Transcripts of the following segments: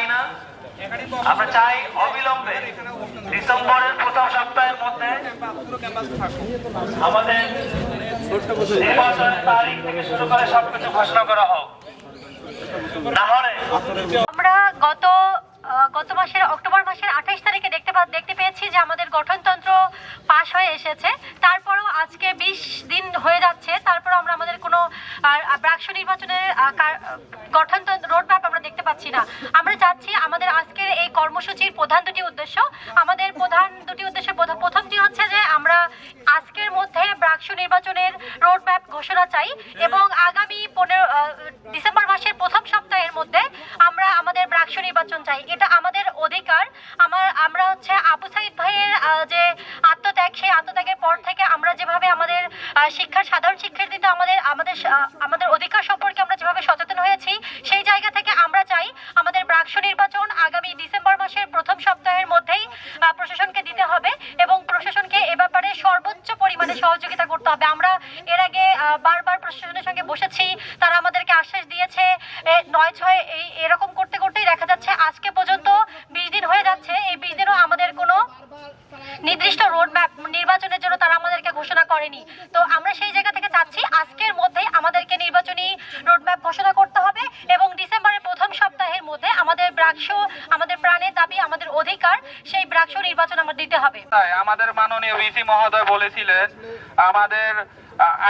চাই না। আমরা চাই অবিলম্বে ডিসেম্বরের প্রথম সপ্তাহের মধ্যে আমাদের নির্বাচনের তারিখ থেকে শুরু করে সবকিছু ঘোষণা করা হোক। না হলে আমরা গত গত মাসের অক্টোবর মাসের আঠাশ তারিখে দেখতে দেখতে পেয়েছি যে আমাদের গঠনতন্ত্র পাশ হয়ে এসেছে। তারপরও আজকে বিশ দিন হয়ে যাচ্ছে। তারপর আমরা আমাদের কোনো ব্রাকসু নির্বাচনের গঠনতন্ত্র, রোডম্যাপ আমরা দেখতে পাচ্ছি না। আমরা চাচ্ছি আমাদের আজকের এই কর্মসূচির প্রধান দুটি উদ্দেশ্য। আমাদের প্রধান দুটি উদ্দেশ্য প্রথ- প্রথমটি হচ্ছে যে আমরা আজকের মধ্যে ব্রাকসু নির্বাচনের রোডম্যাপ ঘোষণা চাই এবং আগামী পনেরো ডিসেম্বর মাসের প্রথম সপ্তাহের মধ্যে আমরা আমাদের ব্রাকসু নির্বাচন চাই। এটা আমাদের অধিকার। আমার, আমরা হচ্ছে আবু সাইদ ভাইয়ের যে আত্মত্যাগ, সেই আত্মত্যাগের পর থেকে আমরা যেভাবে আমাদের শিক্ষার, সাধারণ শিক্ষার্থীতে আমাদের আমাদের আমাদের অধিকার সম্পর্কে আমরা যেভাবে সচেতন হয়েছি, সেই জায়গা থেকে আমরা চাই আমাদের ব্রাকসু নির্বাচন আগামী ডিসেম্বর মাসের প্রথম সপ্তাহের মধ্যেই আহ, প্রশাসনকে দিতে হবে এবং প্রশাসনকে এ ব্যাপারে সর্বোচ্চ পরিমাণে সহযোগিতা করতে হবে আমরা এর আগে আহ, বারবার প্রশাসনের সঙ্গে বসেছি। তারা আমাদেরকে আশ্বাস দিয়েছে। নয় ছয় এই, এরকম করতে করতেই দেখা যাচ্ছে আজকে পর্যন্ত বিশ দিন হয়ে যাচ্ছে। এই বিশ দিনও আমাদের কোনো নির্দিষ্ট রোড ম্যাপ নির্বাচনের জন্য তারা আমাদেরকে ঘোষণা করেনি। তো আমরা সেই জায়গা থেকে চাচ্ছি আজকের মধ্যেই আমাদেরকে নির্বাচনী রোড ম্যাপ ঘোষণা করতে হবে এবং ডিসেম্বরের প্রথম সপ্তাহের মধ্যে আমাদের ব্রাকশো আমাদের দাবি, আমাদের অধিকার, সেই ব্রাকশো নির্বাচন আমার দিতে হবে। আমাদের মাননীয় ভিসি মহোদয় বলেছিলেন আমাদের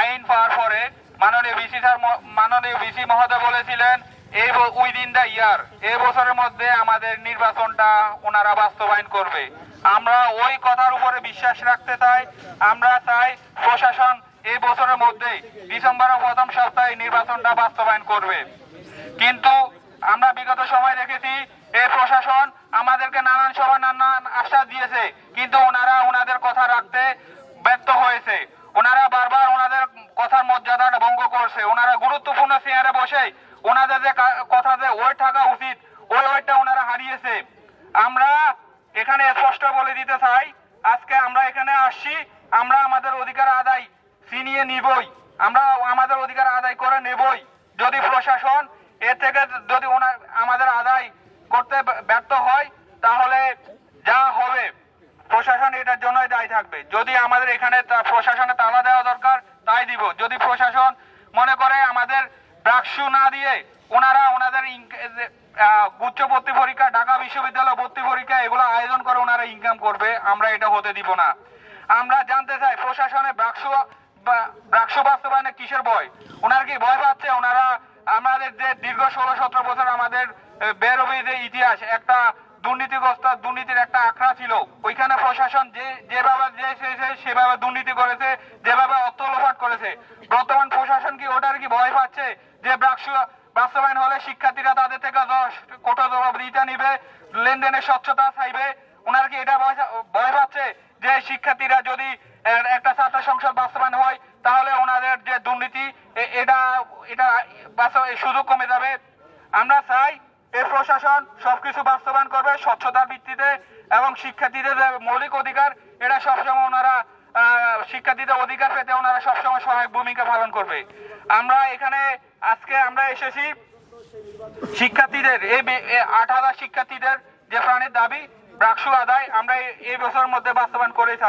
আইন পাওয়ার পরে মাননীয় ভিসি স্যার মাননীয় ভিসি মহোদয় বলেছিলেন এই উইদিন দ্য ইয়ার বছরের মধ্যে আমাদের নির্বাচনটা ওনারা বাস্তবায়ন করবে। আমরা ওই কথার উপরে বিশ্বাস রাখতে চাই, আমরা চাই প্রশাসন এই বছরের মধ্যেই, ডিসেম্বরের প্রথম সপ্তাহে নির্বাচনটা বাস্তবায়ন করবে। কিন্তু আমরা বিগত সময় দেখেছি এই প্রশাসন আমাদেরকে নানান সময় নানান আশ্বাস দিয়েছে, কিন্তু ওনারা ওনাদের কথা রাখতে ব্যর্থ হয়েছে। ওনারা বারবার ওনাদের কথার মর্যাদাটা ভঙ্গ করছে। ওনারা গুরুত্বপূর্ণ চেয়ারে বসে ওনাদের যে কথা যে ওয়েট থাকা উচিত, ওই ওয়েটটা ওনারা হারিয়েছে। আমরা এখানে স্পষ্ট বলে দিতে চাই, আজকে আমরা এখানে আসছি, আমরা আমাদের অধিকার আদায় ছিনিয়ে নিবই। আমরা আমাদের অধিকার আদায় করে নেবই। যদি প্রশাসন এর থেকে যদি ওনার, আমাদের আদায় করতে ব্যর্থ হয়, তাহলে যা হবে, প্রশাসন এটার জন্যই দায়ী থাকবে। যদি আমাদের এখানে প্রশাসনে তালা দেওয়া দরকার, তাই দিব। যদি প্রশাসন মনে করে আমাদের ব্রাকসু না দিয়ে ওনারা ওনাদের উচ্চ ভর্তি পরীক্ষা, ঢাকা বিশ্ববিদ্যালয় ভর্তি পরীক্ষা, এগুলো আয়োজন করে ওনারা ইনকাম করবে, আমরা এটা হতে দিব না। আমরা জানতে চাই, প্রশাসনে ব্রাকসু বা- ব্রাকসু বাস্তবায়নে কিসের ভয়? ওনার কি ভয় পাচ্ছে? ওনারা যে দীর্ঘ ষোলো সতেরো বছর আমাদের আহ, বেরোবি যে ইতিহাস একটা দুর্নীতিগ্রস্ত দুর্নীতির একটা আখড়া ছিল। ওইখানে প্রশাসন যে যেভাবে যে সেভাবে দুর্নীতি করেছে যেভাবে অর্থ লোপাট করেছে। বর্তমান প্রশাসন কি ওটার কি ভয় পাচ্ছে? যে বাস্তবায়ন হলে শিক্ষার্থীরা তাদের থেকে কোটা জবাবদিহিতা নিবে লেনদেনের স্বচ্ছতা চাইবে ওনার কি এটা ভয় পাচ্ছে? যে শিক্ষার্থীরা যদি একটা ছাত্র সংসদ বাস্তবায়ন হয়, তাহলে ওনাদের যে দুর্নীতি, এ- এটা এটা সুযোগ কমে যাবে। আমরা চাই এই প্রশাসন সবকিছু বাস্তবায়ন করবে স্বচ্ছতার ভিত্তিতে এবং শিক্ষার্থীদের মৌলিক অধিকার, এটা সবসময় ওনারা শিক্ষার্থীদের অধিকার পেতে ওনারা সবসময় সহায়ক ভূমিকা পালন করবে। আমরা এখানে, আজকে আমরা এসেছি শিক্ষার্থীদের এই আট হাজার শিক্ষার্থীদের যে প্রাণের দাবি ব্রাকসু আদায় আমরা এই- বছরের মধ্যে বাস্তবায়ন করে থাকি